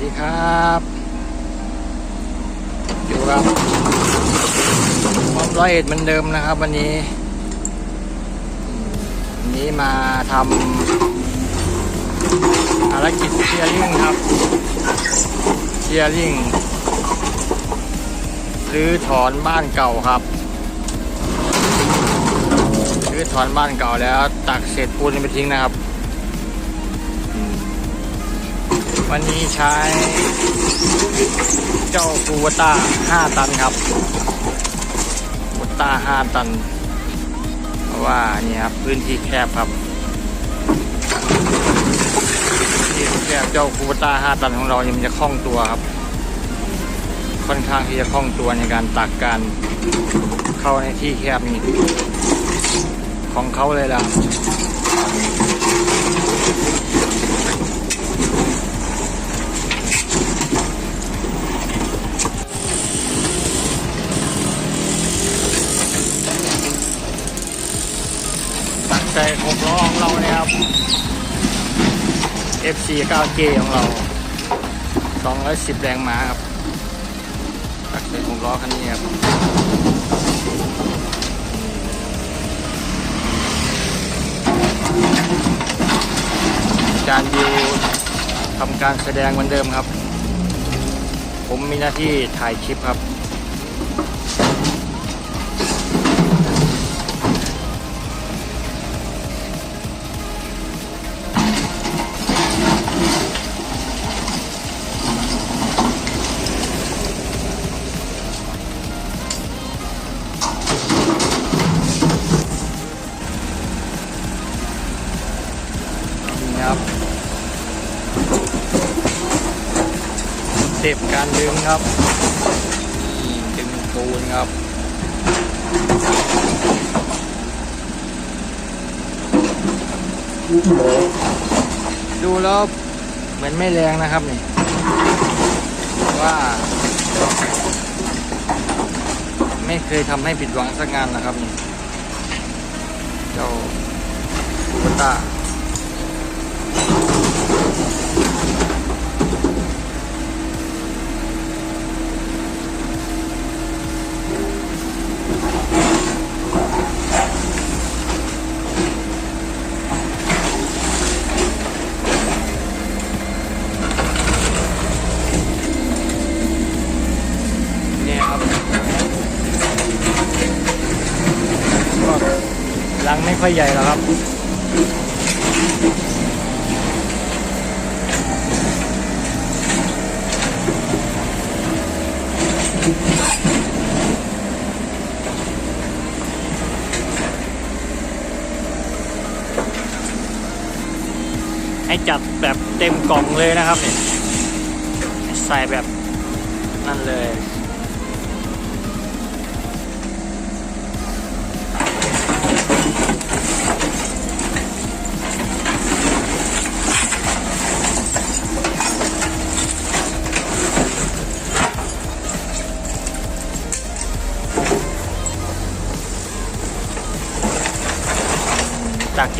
ดีครับอยู่กับความร้อยเอ็ดเหมือนเดิมนะครับ วันนี้วันนี้มาทำภารกิจเชียร์ลิงครับเชียร์ลิงรื้อถอนบ้านเก่าครับรื้อถอนบ้านเก่าแล้วตักเศษปูนไปทิ้งนะครับ วันนี้ใช้เจ้าคูวต้า 5 ตันครับคูวต้า 5 ตัน เพราะว่านี่ครับพื้นที่แคบครับพื้นที่แคบเจ้าคูวต้า 5 ตันของเรายังจะคล่องตัวครับ ค่อนข้างที่จะคล่องตัวในการตักการเข้าในที่แคบนี้ของเขาเลยล่ะ ของเราเนี่ยครับ FC 9K ของเรา 210 แรงม้าครับตักใจหกล้อคันนี้ครับจานดิวทำการแสดงเหมือนเดิมครับ ผมมีหน้าที่ถ่ายคลิปครับ ต็บการดึงครับดึงปูนครับดูแล้วเหมือนไม่แรงนะครับนี่ว่า ไม่เคยทำให้ผิดหวังสักงานนะครับนี่เจ้าคูปตา เนี่ยครับก็รังไม่ ค่อยใหญ่หรอกครับ ให้จัดแบบเต็มกล่องเลยนะครับเนี่ยใส่แบบนั่นเลย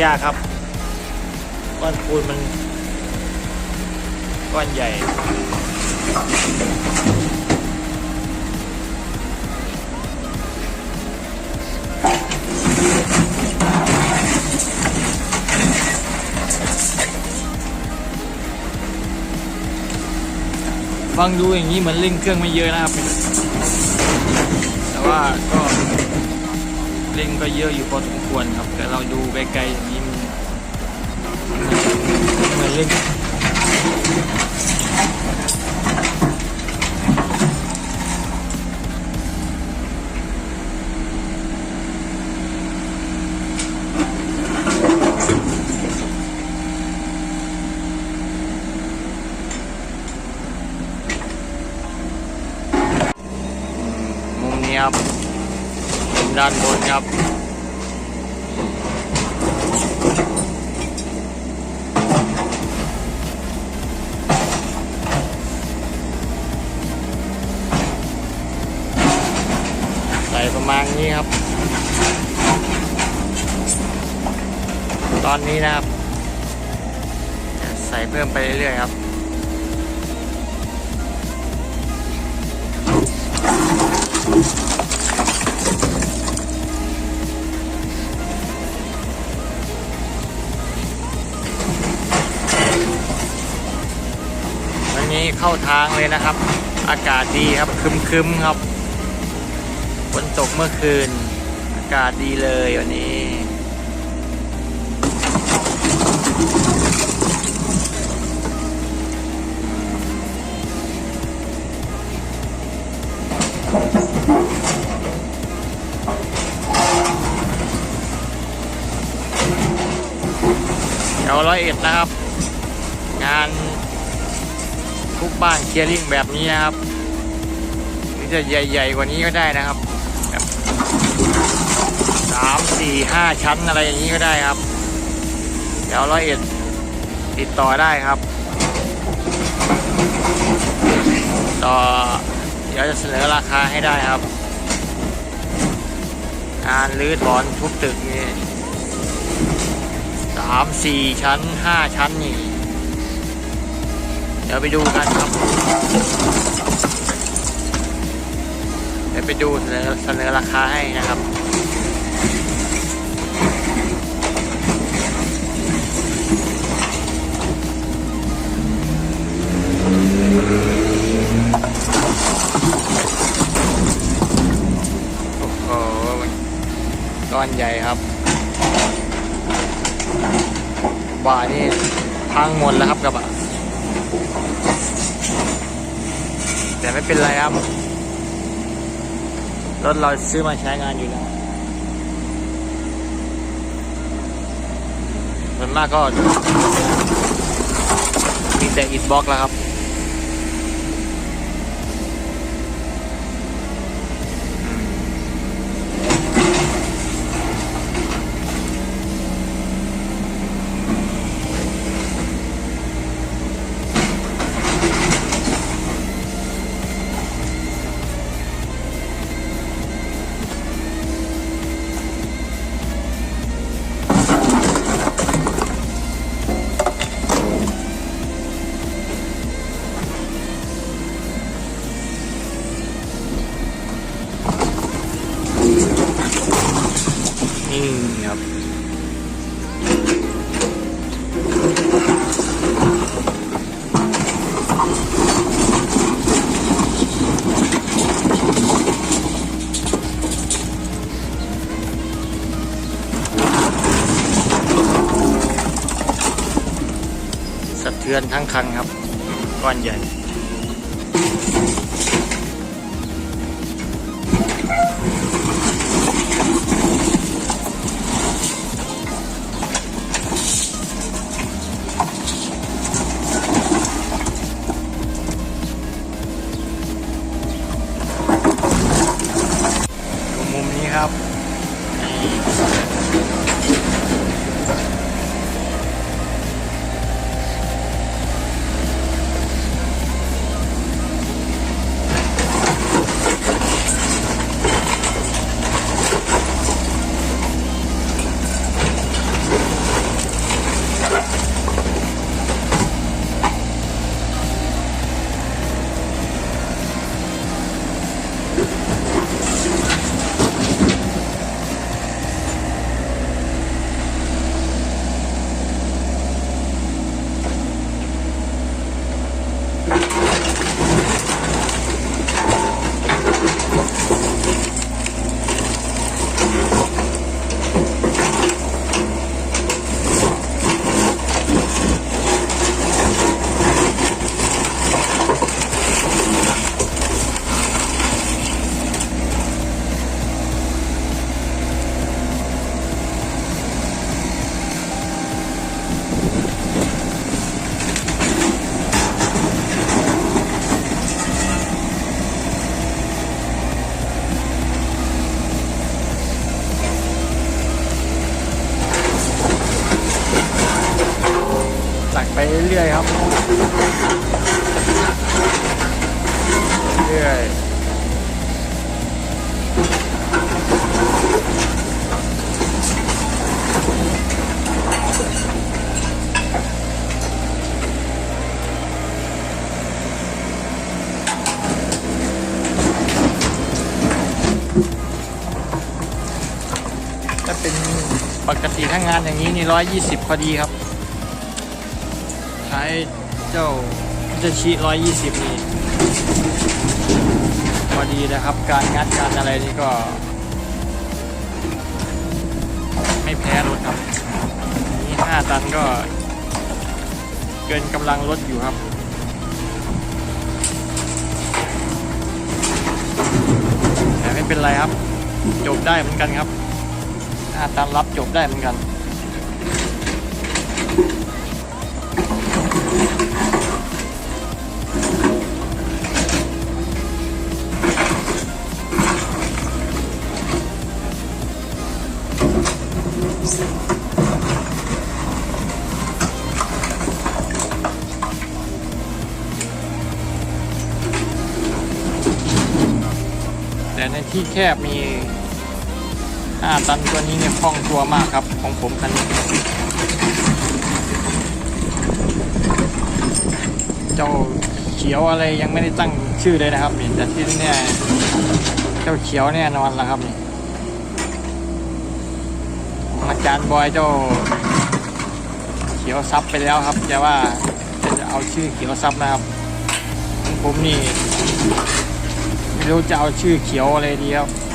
ยากครับก้อนปูนมันก้อนใหญ่ฟังดูอย่างนี้เหมือนเร่งเครื่องไม่เยอะนะครับ แต่ว่าก็ เล่งก็เยอะอยู่พอสมควรครับ แต่เราดูไกลๆอย่างนี้มันเหมือนเล่งมุมนี้ครับมุมด้านบน ครับ ใส่ประมาณนี้ครับ ตอนนี้นะครับ ใส่เพิ่มไปเรื่อยๆครับ เข้าทางเลยนะครับ อากาศดีครับคึมๆครับฝนตกเมื่อคืน อากาศดีเลยวันนี้ แถวร้อยเอ็ดนะครับ บ้านเคลียร์ลิงแบบนี้นะครับหรือจะใหญ่ๆกว่านี้ก็ได้นะครับสามสี่ห้าชั้นอะไรอย่างนี้ก็ได้ครับแถวร้อยเอ็ดติดต่อได้ครับ ต่อเดี๋ยวจะเสนอราคาให้ได้ครับงานรื้อถอนทุบตึกนี่สามสี่ชั้นห้าชั้นนี่ เดี๋ยวไปดูกันครับเดี๋ยวไปดูเสนอเสนอราคาให้นะครับโอ้โหก้อนใหญ่ครับบ่านี่พังหมดแล้วครับกระบะ แต่ไม่เป็นไรครับ รถเราซื้อมาใช้งานอยู่แล้วส่วนมากก็มีแต่อิดบล็อกแล้วครับ ทือนทั้งคันครับ ก้อนใหญ่ ดูมุมนี้ครับางานอย่างนี้นี่ร้อยยี่สิบพอดีครับ ใช้เจ้าจะชีร้อยยี่สิบนี่พอดีนะครับ การงัดการอะไรนี่ก็ ไม่แพ้รถครับนี่ห้าตันก็ เกินกำลังรถอยู่ครับแต่ไม่เป็นไรครับ จบได้เหมือนกันครับห้าตันรับจบได้เหมือนกัน บมี5ตันตัวนี้เนี่ยคล่องตัวมากครับของผมคันนี้เจ้าเขียวอะไรยังไม่ได้ตั้งชื่อเลยนะครับเนี่แต่ที่เนี่ยเจ้าเขียวแน่นอนแล้วครับนี่อาจารย์บอยเจ้า เขียวซับไปแล้วครับแต่ว่าจะเอาชื่อเขียวซับนะครับของผมนี่ รู้จะเอาชื่อเขียวอะไรดีครับ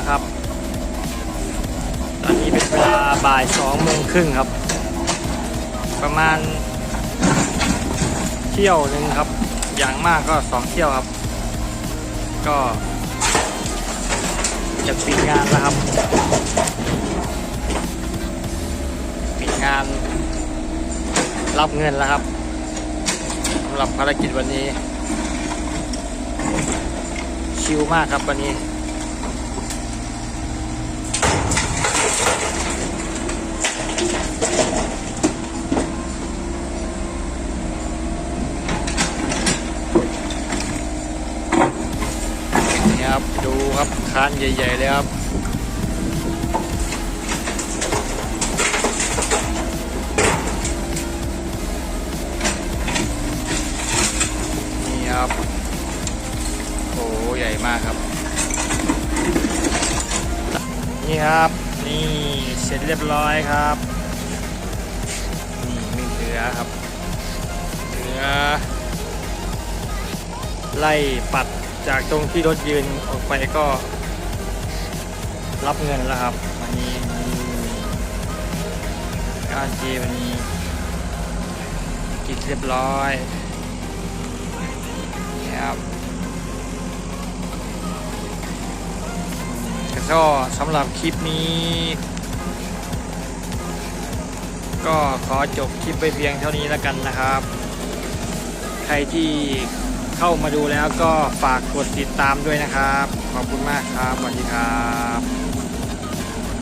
คียงแล้วครับ ตอนนี้เป็นเวลาบ่ายสองโมงครึ่งครับ ประมาณเที่ยวหนึ่งครับ อย่างมากก็สองเที่ยวครับ ก็จะปิดงานแล้วครับ ปิดงาน รับเงินแล้วครับสำหรับภารกิจวันนี้ ชิลมากครับวันนี้ครับ ดู ครับคานใหญ่ๆเลยครับนี่ครับโอ้ใหญ่มากครับ นี่ครับนี่เสร็จเรียบร้อยครับนี่มีเนื้อครับเนื้อไล่ปัด จากตรงที่รถยืนออกไปก็รับเงินแล้วครับวันนี้การเจวันนี้กิจเรียบร้อยครับก็สำหรับคลิปนี้ ก็ขอจบคลิปไปเพียงเท่านี้แล้วกันนะครับ ใครที่ เข้ามาดูแล้วก็ฝากกดติดตามด้วยนะครับ ขอบคุณมากครับสวัสดีครับ